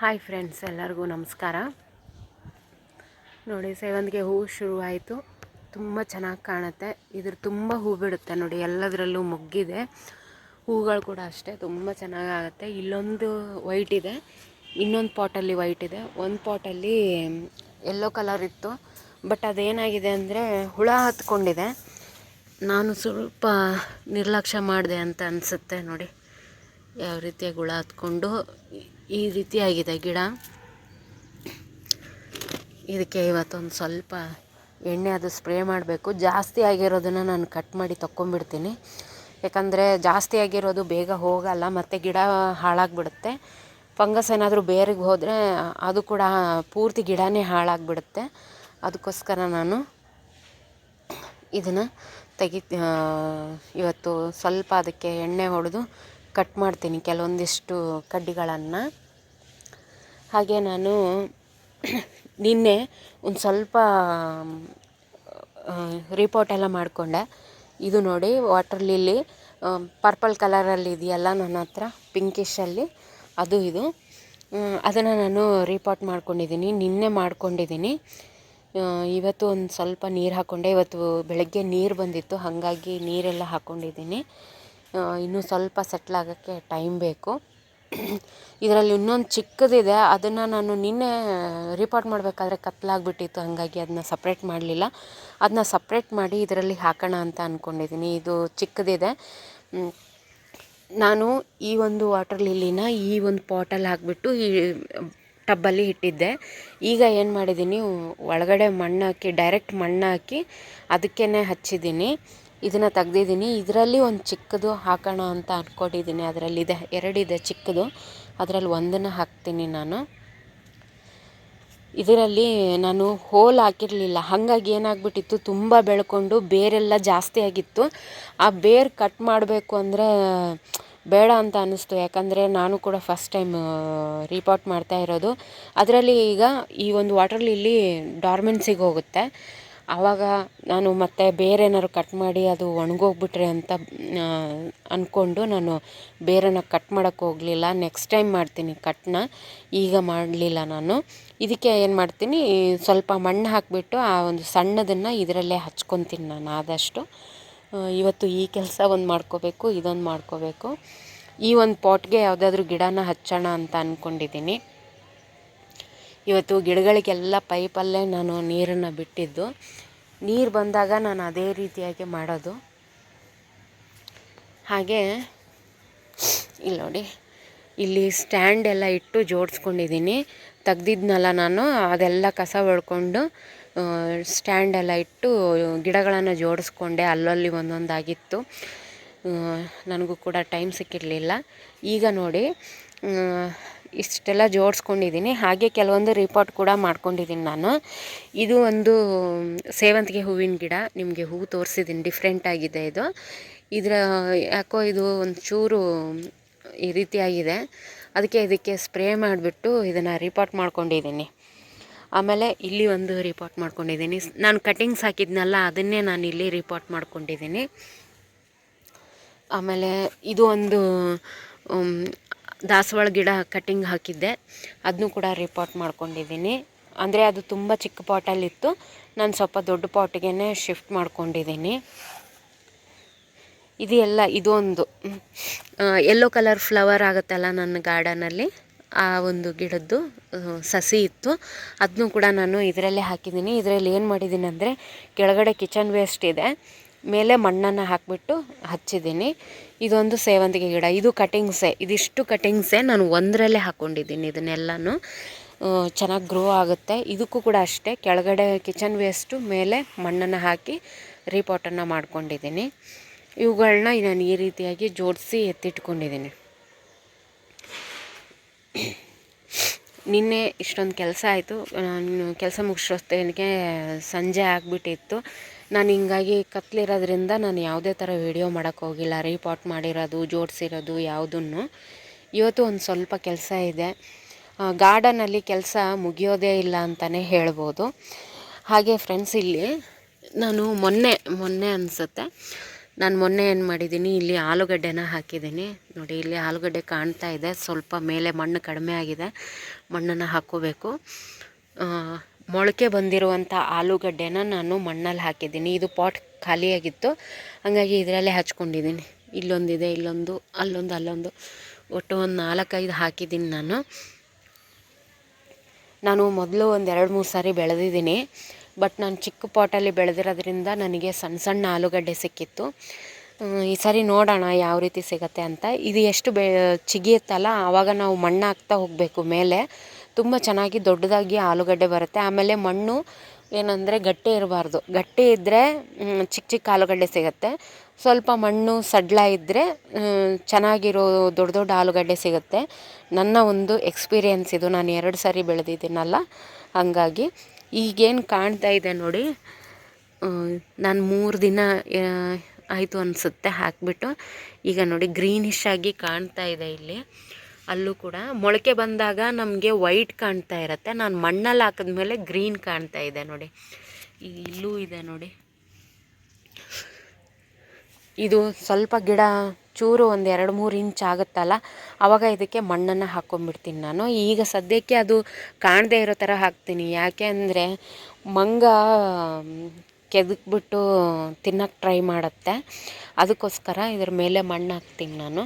Hi friends, ಎಲ್ಲರಿಗೂ ನಮಸ್ಕಾರ. ನೋಡಿ, ಸೇವಂತಿಗೆ ಹೂವು ಶುರುವಾಯಿತು. ತುಂಬ ಚೆನ್ನಾಗಿ ಕಾಣುತ್ತೆ. ಇದ್ರ ತುಂಬ ಹೂ ಬಿಡುತ್ತೆ ನೋಡಿ, ಎಲ್ಲದರಲ್ಲೂ ಮೊಗ್ಗಿದೆ. ಹೂಗಳು ಕೂಡ ಅಷ್ಟೇ, ತುಂಬ ಚೆನ್ನಾಗಾಗುತ್ತೆ. ಇಲ್ಲೊಂದು ವೈಟ್ ಇದೆ, ಇನ್ನೊಂದು ಪಾಟಲ್ಲಿ ವೈಟ್ ಇದೆ. ಒಂದು ಪಾಟಲ್ಲಿ ಯೆಲ್ಲೋ ಕಲರ್ ಇತ್ತು. ಬಟ್ ಅದೇನಾಗಿದೆ ಅಂದರೆ, ಹುಳ ಹತ್ಕೊಂಡಿದೆ. ನಾನು ಸ್ವಲ್ಪ ನಿರ್ಲಕ್ಷ್ಯ ಮಾಡಿದೆ ಅಂತ ಅನಿಸುತ್ತೆ ನೋಡಿ, ಯಾವ ರೀತಿಯಾಗಿ ಹುಳ ಹತ್ಕೊಂಡು. ಈ ರೀತಿಯಾಗಿದೆ ಗಿಡ. ಇದಕ್ಕೆ ಇವತ್ತೊಂದು ಸ್ವಲ್ಪ ಎಣ್ಣೆ ಅದು ಸ್ಪ್ರೇ ಮಾಡಬೇಕು. ಜಾಸ್ತಿ ಆಗಿರೋದನ್ನು ನಾನು ಕಟ್ ಮಾಡಿ ತಕ್ಕೊಂಬಿಡ್ತೀನಿ ಯಾಕಂದರೆ ಜಾಸ್ತಿ ಆಗಿರೋದು ಬೇಗ ಹೋಗಲ್ಲ, ಮತ್ತು ಗಿಡ ಹಾಳಾಗಿಬಿಡುತ್ತೆ. ಫಂಗಸ್ ಏನಾದರೂ ಬೇರಿಗೆ ಹೋದರೆ ಅದು ಕೂಡ ಪೂರ್ತಿ ಗಿಡನೇ ಹಾಳಾಗಿಬಿಡುತ್ತೆ. ಅದಕ್ಕೋಸ್ಕರ ನಾನು ಇದನ್ನು ತೆಗಿ ಇವತ್ತು ಸ್ವಲ್ಪ ಅದಕ್ಕೆ ಎಣ್ಣೆ ಹೊಡೆದು ಕಟ್ ಮಾಡ್ತೀನಿ ಕೆಲವೊಂದಿಷ್ಟು ಕಡ್ಡಿಗಳನ್ನು. ಹಾಗೆ ನಾನು ನಿನ್ನೆ ಒಂದು ಸ್ವಲ್ಪ ರಿಪೋರ್ಟ್ ಎಲ್ಲ ಮಾಡಿಕೊಂಡೆ. ಇದು ನೋಡಿ ವಾಟರ್ ಲಿಲ್ಲಿ ಪರ್ಪಲ್ ಕಲರಲ್ಲಿ ಇದೆಯಲ್ಲ ನನ್ನ ಹತ್ರ ಪಿಂಕಿಶಲ್ಲಿ ಅದು ಇದು. ಅದನ್ನು ನಾನು ರಿಪೋರ್ಟ್ ಮಾಡ್ಕೊಂಡಿದ್ದೀನಿ, ನಿನ್ನೆ ಮಾಡ್ಕೊಂಡಿದ್ದೀನಿ. ಇವತ್ತು ಒಂದು ಸ್ವಲ್ಪ ನೀರು ಹಾಕ್ಕೊಂಡೆ ಇವತ್ತು ಬೆಳಗ್ಗೆ ನೀರು ಬಂದಿತ್ತು, ಹಾಗಾಗಿ ನೀರೆಲ್ಲ ಹಾಕ್ಕೊಂಡಿದ್ದೀನಿ ಇನ್ನೂ ಸ್ವಲ್ಪ ಸೆಟ್ಲಾಗೋಕ್ಕೆ ಟೈಮ್ ಬೇಕು. ಇದರಲ್ಲಿ ಇನ್ನೊಂದು ಚಿಕ್ಕದಿದೆ, ಅದನ್ನು ನಾನು ನಿನ್ನೆ ರಿಪೋರ್ಟ್ ಮಾಡಬೇಕಾದ್ರೆ ಕತ್ತಲಾಗ್ಬಿಟ್ಟಿತ್ತು ಹಾಗಾಗಿ ಅದನ್ನ ಸಪ್ರೇಟ್ ಮಾಡಲಿಲ್ಲ. ಅದನ್ನ ಸಪ್ರೇಟ್ ಮಾಡಿ ಇದರಲ್ಲಿ ಹಾಕೋಣ ಅಂತ ಅಂದ್ಕೊಂಡಿದ್ದೀನಿ ಇದು ಚಿಕ್ಕದಿದೆ. ನಾನು ಈ ಒಂದು ವಾಟರ್ ಲಿಲ್ಲಿನ ಈ ಒಂದು ಪಾಟಲ್ಲಿ ಹಾಕಿಬಿಟ್ಟು ಈ ಟಬ್ಬಲ್ಲಿ ಇಟ್ಟಿದ್ದೆ. ಈಗ ಏನು ಮಾಡಿದ್ದೀನಿ ಒಳಗಡೆ ಮಣ್ಣು ಹಾಕಿ ಡೈರೆಕ್ಟ್ ಮಣ್ಣು ಹಾಕಿ ಅದಕ್ಕೇ ಹಚ್ಚಿದ್ದೀನಿ ಇದನ್ನು ತೆಗ್ದಿದ್ದೀನಿ. ಇದರಲ್ಲಿ ಒಂದು ಚಿಕ್ಕದು ಹಾಕೋಣ ಅಂತ ಅಂದ್ಕೊಂಡಿದ್ದೀನಿ ಅದರಲ್ಲಿದೆ, ಎರಡಿದೆ ಚಿಕ್ಕದು. ಅದರಲ್ಲಿ ಒಂದನ್ನು ಹಾಕ್ತೀನಿ ನಾನು. ಇದರಲ್ಲಿ ನಾನು ಹೋಲ್ ಹಾಕಿರಲಿಲ್ಲ. ಹಾಗಾಗಿ ಏನಾಗ್ಬಿಟ್ಟಿತ್ತು, ತುಂಬ ಬೆಳ್ಕೊಂಡು ಬೇರೆಲ್ಲ ಜಾಸ್ತಿ ಆಗಿತ್ತು. ಆ ಬೇರ್ ಕಟ್ ಮಾಡಬೇಕು ಅಂದರೆ ಬೇಡ ಅಂತ ಅನ್ನಿಸ್ತು ಯಾಕಂದರೆ ನಾನು ಕೂಡ ಫಸ್ಟ್ ಟೈಮ್ ರಿಪೋರ್ಟ್ ಮಾಡ್ತಾ ಇರೋದು. ಅದರಲ್ಲಿ ಈಗ ಈ ಒಂದು ವಾಟರ್ ಲಿಲ್ಲಿ ಡಾರ್ಮೆನ್ಸಿಗೆ ಹೋಗುತ್ತೆ. ಆವಾಗ ನಾನು ಮತ್ತೆ ಬೇರೆ ಏನಾದ್ರು ಕಟ್ ಮಾಡಿ ಅದು ಒಣಗೋಗ್ಬಿಟ್ರೆ ಅಂತ ಅಂದ್ಕೊಂಡು ನಾನು ಬೇರೆನ ಕಟ್ ಮಾಡೋಕ್ಕೆ ಹೋಗಲಿಲ್ಲ. ನೆಕ್ಸ್ಟ್ ಟೈಮ್ ಮಾಡ್ತೀನಿ ಕಟ್ನ ಈಗ ಮಾಡಲಿಲ್ಲ ನಾನು. ಇದಕ್ಕೆ ಏನು ಮಾಡ್ತೀನಿ ಸ್ವಲ್ಪ ಮಣ್ಣು ಹಾಕಿಬಿಟ್ಟು ಆ ಒಂದು ಸಣ್ಣದನ್ನು ಇದರಲ್ಲೇ ಹಚ್ಕೊತೀನಿ ನಾನು ಆದಷ್ಟು. ಇವತ್ತು ಈ ಕೆಲಸ ಒಂದು ಮಾಡ್ಕೋಬೇಕು, ಇದೊಂದು ಮಾಡ್ಕೋಬೇಕು. ಈ ಒಂದು ಪಾಟ್ಗೆ ಯಾವುದಾದ್ರೂ ಗಿಡನ ಹಚ್ಚೋಣ ಅಂತ ಅಂದ್ಕೊಂಡಿದ್ದೀನಿ ಇವತ್ತು ಗಿಡಗಳಿಗೆಲ್ಲ ಪೈಪಲ್ಲೇ ನಾನು ನೀರನ್ನು ಬಿಟ್ಟಿದ್ದು. ನೀರು ಬಂದಾಗ ನಾನು ಅದೇ ರೀತಿಯಾಗಿ ಮಾಡೋದು. ಹಾಗೆ, ಇಲ್ಲಿ ನೋಡಿ, ಇಲ್ಲಿ ಸ್ಟ್ಯಾಂಡ್ ಎಲ್ಲ ಇಟ್ಟು ಜೋಡಿಸ್ಕೊಂಡಿದ್ದೀನಿ. ತೆಗ್ದಿದ್ನಲ್ಲ ನಾನು, ಅದೆಲ್ಲ ಕಸ ಹೊಡ್ಕೊಂಡು ಸ್ಟ್ಯಾಂಡ್ ಎಲ್ಲ ಇಟ್ಟು ಗಿಡಗಳನ್ನು ಜೋಡಿಸ್ಕೊಂಡೆ. ಅಲ್ಲಲ್ಲಿ ಒಂದೊಂದಾಗಿತ್ತು. ನನಗೂ ಕೂಡ ಟೈಮ್ ಸಿಕ್ಕಿರಲಿಲ್ಲ. ಈಗ ನೋಡಿ ಇಷ್ಟೆಲ್ಲ ಜೋಡಿಸ್ಕೊಂಡಿದ್ದೀನಿ. ಹಾಗೆ ಕೆಲವೊಂದು ರಿಪೋರ್ಟ್ ಕೂಡ ಮಾಡ್ಕೊಂಡಿದ್ದೀನಿ ನಾನು. ಇದು ಒಂದು ಸೇವಂತಿಗೆ ಹೂವಿನ ಗಿಡ. ನಿಮಗೆ ಹೂವು ತೋರಿಸಿದ್ದೀನಿ. ಡಿಫ್ರೆಂಟ್ ಆಗಿದೆ ಇದು. ಇದರ, ಯಾಕೋ ಇದು ಒಂದು ಚೂರು ಈ ರೀತಿಯಾಗಿದೆ. ಅದಕ್ಕೆ ಇದಕ್ಕೆ ಸ್ಪ್ರೇ ಮಾಡಿಬಿಟ್ಟು ಇದನ್ನು ರಿಪೋರ್ಟ್ ಮಾಡ್ಕೊಂಡಿದ್ದೀನಿ. ಆಮೇಲೆ ಇಲ್ಲಿ ಒಂದು ರಿಪೋರ್ಟ್ ಮಾಡ್ಕೊಂಡಿದ್ದೀನಿ. ನಾನು ಕಟಿಂಗ್ಸ್ ಹಾಕಿದ್ನಲ್ಲ, ಅದನ್ನೇ ನಾನು ಇಲ್ಲಿ ರಿಪೋರ್ಟ್ ಮಾಡ್ಕೊಂಡಿದ್ದೀನಿ. ಆಮೇಲೆ ಇದು ಒಂದು ದಾಸವಾಳ ಗಿಡ ಕಟಿಂಗ್ ಹಾಕಿದ್ದೆ. ಅದನ್ನು ಕೂಡ ರಿಪೋರ್ಟ್ ಮಾಡ್ಕೊಂಡಿದ್ದೀನಿ. ಅಂದರೆ ಅದು ತುಂಬ ಚಿಕ್ಕ ಪಾಟಲ್ಲಿತ್ತು ನಾನು ಸ್ವಲ್ಪ ದೊಡ್ಡ ಪಾಟಿಗೆ ಶಿಫ್ಟ್ ಮಾಡ್ಕೊಂಡಿದ್ದೀನಿ. ಇದು ಎಲ್ಲ, ಇದೊಂದು. ಯೆಲ್ಲೋ ಕಲರ್ ಫ್ಲವರ್ ಆಗುತ್ತಲ್ಲ ನನ್ನ ಗಾರ್ಡನಲ್ಲಿ ಆ ಒಂದು ಗಿಡದ್ದು ಸಸಿ ಇತ್ತು. ಅದನ್ನು ಕೂಡ ನಾನು ಇದರಲ್ಲೇ ಹಾಕಿದ್ದೀನಿ. ಇದರಲ್ಲಿ ಏನು ಮಾಡಿದ್ದೀನಿ ಅಂದರೆ, ಕೆಳಗಡೆ ಕಿಚನ್ ವೇಸ್ಟ್ ಇದೆ. ಮೇಲೆ ಮಣ್ಣನ್ನು ಹಾಕಿಬಿಟ್ಟು ಹಚ್ಚಿದ್ದೀನಿ. ಇದೊಂದು ಸೇವಂತಿಗೆ ಗಿಡ. ಇದು ಕಟಿಂಗ್ಸೆ ಇದಿಷ್ಟು ಕಟಿಂಗ್ಸೆ ನಾನು ಒಂದರಲ್ಲೇ ಹಾಕ್ಕೊಂಡಿದ್ದೀನಿ ಇದನ್ನೆಲ್ಲನೂ. ಚೆನ್ನಾಗಿ ಗ್ರೋ ಆಗುತ್ತೆ. ಇದಕ್ಕೂ ಕೂಡ ಅಷ್ಟೇ. ಕೆಳಗಡೆ ಕಿಚನ್ ವೇಸ್ಟು ಮೇಲೆ ಮಣ್ಣನ್ನು ಹಾಕಿ ರಿಪೋರ್ಟನ್ನು ಮಾಡ್ಕೊಂಡಿದ್ದೀನಿ. ಇವುಗಳನ್ನ ನಾನು ಈ ರೀತಿಯಾಗಿ ಜೋಡಿಸಿ ಎತ್ತಿಟ್ಕೊಂಡಿದ್ದೀನಿ. ನಿನ್ನೆ ಇಷ್ಟೊಂದು ಕೆಲಸ ಆಯಿತು. ನಾನು ಕೆಲಸ ಮುಗಿಸೋಷ್ಟೇನಿಗೆ ಸಂಜೆ ಆಗಿಬಿಟ್ಟಿತ್ತು. ನಾನು ಹಿಂಗಾಗಿ ಕತ್ಲಿರೋದ್ರಿಂದ ನಾನು ಯಾವುದೇ ಥರ ವೀಡಿಯೋ ಮಾಡೋಕ್ಕೆ ಹೋಗಿಲ್ಲ ರೀಪಾಟ್ ಮಾಡಿರೋದು, ಜೋಡಿಸಿರೋದು ಯಾವುದನ್ನು. ಇವತ್ತು ಒಂದು ಸ್ವಲ್ಪ ಕೆಲಸ ಇದೆ. ಗಾರ್ಡನಲ್ಲಿ ಕೆಲಸ ಮುಗಿಯೋದೇ ಇಲ್ಲ ಅಂತಲೇ ಹೇಳ್ಬೋದು. ಹಾಗೆ ಫ್ರೆಂಡ್ಸ್ ಇಲ್ಲಿ ನಾನು ಮೊನ್ನೆ ಮೊನ್ನೆ ಅನಿಸುತ್ತೆ. ನಾನು ಮೊನ್ನೆ ಏನು ಮಾಡಿದ್ದೀನಿ, ಇಲ್ಲಿ ಆಲೂಗಡ್ಡೆನ ಹಾಕಿದ್ದೀನಿ. ನೋಡಿ, ಇಲ್ಲಿ ಆಲೂಗಡ್ಡೆ ಕಾಣ್ತಾ ಇದೆ. ಸ್ವಲ್ಪ ಮೇಲೆ ಮಣ್ಣು ಕಡಿಮೆ ಆಗಿದೆ. ಮಣ್ಣನ್ನು ಹಾಕೋಬೇಕು ಮೊಳಕೆ ಬಂದಿರುವಂಥ ಆಲೂಗಡ್ಡೆನ ನಾನು ಮಣ್ಣಲ್ಲಿ ಹಾಕಿದ್ದೀನಿ. ಇದು ಪಾಟ್ ಖಾಲಿಯಾಗಿತ್ತು. ಹಾಗಾಗಿ ಇದರಲ್ಲೇ ಹಚ್ಕೊಂಡಿದ್ದೀನಿ. ಇಲ್ಲೊಂದಿದೆ, ಇಲ್ಲೊಂದು, ಅಲ್ಲೊಂದು ಅಲ್ಲೊಂದು. ಒಟ್ಟು ಒಂದು ನಾಲ್ಕೈದು ಹಾಕಿದ್ದೀನಿ ನಾನು. ನಾನು ಮೊದಲು ಒಂದು ಎರಡು, ಮೂರು ಸಾರಿ ಬೆಳೆದಿದ್ದೀನಿ. ಬಟ್ ನಾನು ಚಿಕ್ಕ ಪಾಟಲ್ಲಿ ಬೆಳೆದಿರೋದ್ರಿಂದ ನನಗೆ ಸಣ್ಣ ಸಣ್ಣ ಆಲೂಗಡ್ಡೆ ಸಿಕ್ಕಿತ್ತು. ಈ ಸಾರಿ ನೋಡೋಣ ಯಾವ ರೀತಿ ಸಿಗತ್ತೆ ಅಂತ. ಇದು ಎಷ್ಟು ಬೆ ಚಿಗಿಯುತ್ತಲ್ಲ ಆವಾಗ ನಾವು ಮಣ್ಣು ಹಾಕ್ತಾ ಹೋಗಬೇಕು ಮೇಲೆ. ತುಂಬ ಚೆನ್ನಾಗಿ ದೊಡ್ಡದಾಗಿ ಆಲೂಗಡ್ಡೆ ಬರುತ್ತೆ. ಆಮೇಲೆ ಮಣ್ಣು ಏನಂದರೆ ಗಟ್ಟಿ ಇರಬಾರ್ದು. ಗಟ್ಟಿ ಇದ್ದರೆ ಚಿಕ್ಕ ಚಿಕ್ಕ ಆಲೂಗಡ್ಡೆ ಸಿಗುತ್ತೆ. ಸ್ವಲ್ಪ ಮಣ್ಣು ಸಡ್ಲ ಇದ್ದರೆ ಚೆನ್ನಾಗಿರೋ ದೊಡ್ಡ ದೊಡ್ಡ ಆಲೂಗಡ್ಡೆ ಸಿಗುತ್ತೆ. ನನ್ನ ಒಂದು ಎಕ್ಸ್ಪೀರಿಯೆನ್ಸ್ ಇದು. ನಾನು ಎರಡು ಸಾರಿ ಬೆಳೆದಿದ್ದೀನಲ್ಲ, ಹಾಗಾಗಿ ಈಗೇನು ಕಾಣ್ತಾ ಇದೆ ನೋಡಿ. ನಾನು ಮೂರು ದಿನ ಆಯಿತು ಅನಿಸುತ್ತೆ, ಹಾಕಿಬಿಟ್ಟು. ಈಗ ನೋಡಿ ಗ್ರೀನಿಶ್ ಆಗಿ ಕಾಣ್ತಾ ಇದೆ ಇಲ್ಲಿ. ಅಲ್ಲೂ ಕೂಡ ಮೊಳಕೆ ಬಂದಾಗ ನಮಗೆ ವೈಟ್ ಕಾಣ್ತಾ ಇರುತ್ತೆ. ನಾನು ಮಣ್ಣಲ್ಲಿ ಹಾಕಿದ್ಮೇಲೆ ಗ್ರೀನ್ ಕಾಣ್ತಾ ಇದೆ ನೋಡಿ. ಈಗ ಇಲ್ಲೂ ಇದೆ ನೋಡಿ. ಇದು ಸ್ವಲ್ಪ ಗಿಡ ಚೂರು ಒಂದು ಎರಡು ಮೂರು ಇಂಚ್ ಆಗುತ್ತಲ್ಲ ಆವಾಗ ಇದಕ್ಕೆ ಮಣ್ಣನ್ನು ಹಾಕ್ಕೊಂಬಿಡ್ತೀನಿ ನಾನು. ಈಗ ಸದ್ಯಕ್ಕೆ ಅದು ಕಾಣದೇ ಇರೋ ಥರ ಹಾಕ್ತೀನಿ. ಯಾಕೆ ಅಂದರೆ ಮಂಗ ಕೆದಕ್ಬಿಟ್ಟು ತಿನ್ನಕ್ಕೆ ಟ್ರೈ ಮಾಡುತ್ತೆ. ಅದಕ್ಕೋಸ್ಕರ ಇದ್ರ ಮೇಲೆ ಮಣ್ಣು ಹಾಕ್ತೀನಿ ನಾನು.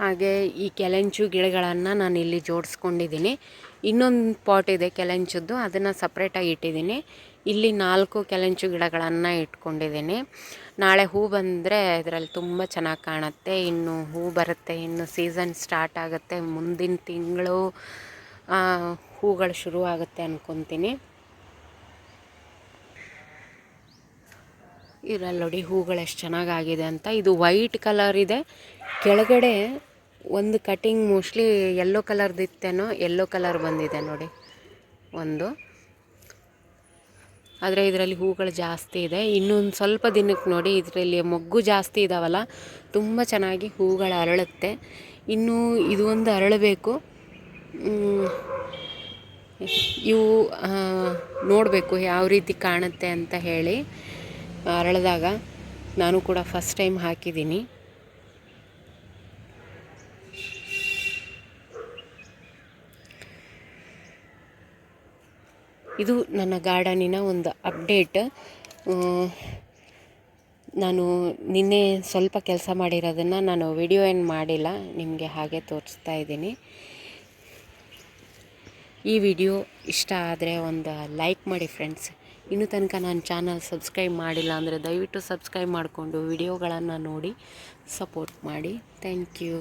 ಹಾಗೆ ಈ ಕೆಲೆಂಚು ಗಿಡಗಳನ್ನು ನಾನು ಇಲ್ಲಿ ಜೋಡಿಸ್ಕೊಂಡಿದ್ದೀನಿ. ಇನ್ನೊಂದು ಪಾಟ್ ಇದೆ ಕೆಲೆಂಚದ್ದು ಅದನ್ನು ಸಪ್ರೇಟಾಗಿ ಇಟ್ಟಿದ್ದೀನಿ. ಇಲ್ಲಿ ನಾಲ್ಕು ಕೆಲೆಂಚು ಗಿಡಗಳನ್ನು ಇಟ್ಕೊಂಡಿದ್ದೀನಿ. ನಾಳೆ ಹೂ ಬಂದರೆ ಇದರಲ್ಲಿ ತುಂಬ ಚೆನ್ನಾಗಿ ಕಾಣುತ್ತೆ. ಇನ್ನು ಹೂ ಬರುತ್ತೆ, ಇನ್ನು ಸೀಸನ್ ಸ್ಟಾರ್ಟ್ ಆಗುತ್ತೆ. ಮುಂದಿನ ತಿಂಗಳು ಹೂಗಳು ಶುರು ಆಗುತ್ತೆ ಅಂದ್ಕೊತೀನಿ ಇದರಲ್ಲಿ ನೋಡಿ ಹೂಗಳು ಎಷ್ಟು ಚೆನ್ನಾಗಾಗಿದೆ ಅಂತ. ಇದು ವೈಟ್ ಕಲರ್ ಇದೆ. ಕೆಳಗಡೆ ಒಂದು ಕಟಿಂಗ್ ಮೋಸ್ಟ್ಲಿ ಯೆಲ್ಲೋ ಕಲರ್ದಿತ್ತೇನೋ ಯೆಲ್ಲೋ ಕಲರ್ ಬಂದಿದೆ ನೋಡಿ. ಒಂದು. ಆದರೆ ಇದರಲ್ಲಿ ಹೂಗಳು ಜಾಸ್ತಿ ಇದೆ. ಇನ್ನೊಂದು ಸ್ವಲ್ಪ ದಿನಕ್ಕೆ ನೋಡಿ, ಇದರಲ್ಲಿ ಮೊಗ್ಗು ಜಾಸ್ತಿ ಇದಾವಲ್ಲ, ತುಂಬ ಚೆನ್ನಾಗಿ ಹೂಗಳು ಅರಳುತ್ತೆ. ಇನ್ನು ಇದು ಒಂದು ಅರಳಬೇಕು. ಇವು ನೋಡಬೇಕು ಯಾವ ರೀತಿ ಕಾಣುತ್ತೆ ಅಂತ ಹೇಳಿ. ಅರಳಿದಾಗ ನಾನು ಕೂಡ ಫಸ್ಟ್ ಟೈಮ್ ಹಾಕಿದ್ದೀನಿ. ಇದು ನನ್ನ ಗಾರ್ಡನಿನ ಒಂದು ಅಪ್ಡೇಟ್. ನಾನು ನಿನ್ನೆ ಸ್ವಲ್ಪ ಕೆಲಸ ಮಾಡಿರೋದನ್ನು ನಾನು ವಿಡಿಯೋ ಏನು ಮಾಡಿಲ್ಲ, ನಿಮಗೆ ಹಾಗೆ ತೋರಿಸ್ತಾ ಇದ್ದೀನಿ. ಈ ವಿಡಿಯೋ ಇಷ್ಟ ಆದರೆ ಒಂದು ಲೈಕ್ ಮಾಡಿ ಫ್ರೆಂಡ್ಸ್. ಇನ್ನೂ ತನಕ ನಾನು ಚಾನಲ್ ಸಬ್ಸ್ಕ್ರೈಬ್ ಮಾಡಿಲ್ಲ ಅಂದರೆ ದಯವಿಟ್ಟು ಸಬ್ಸ್ಕ್ರೈಬ್ ಮಾಡಿಕೊಂಡು ವಿಡಿಯೋಗಳನ್ನು ನೋಡಿ ಸಪೋರ್ಟ್ ಮಾಡಿ. Thank you.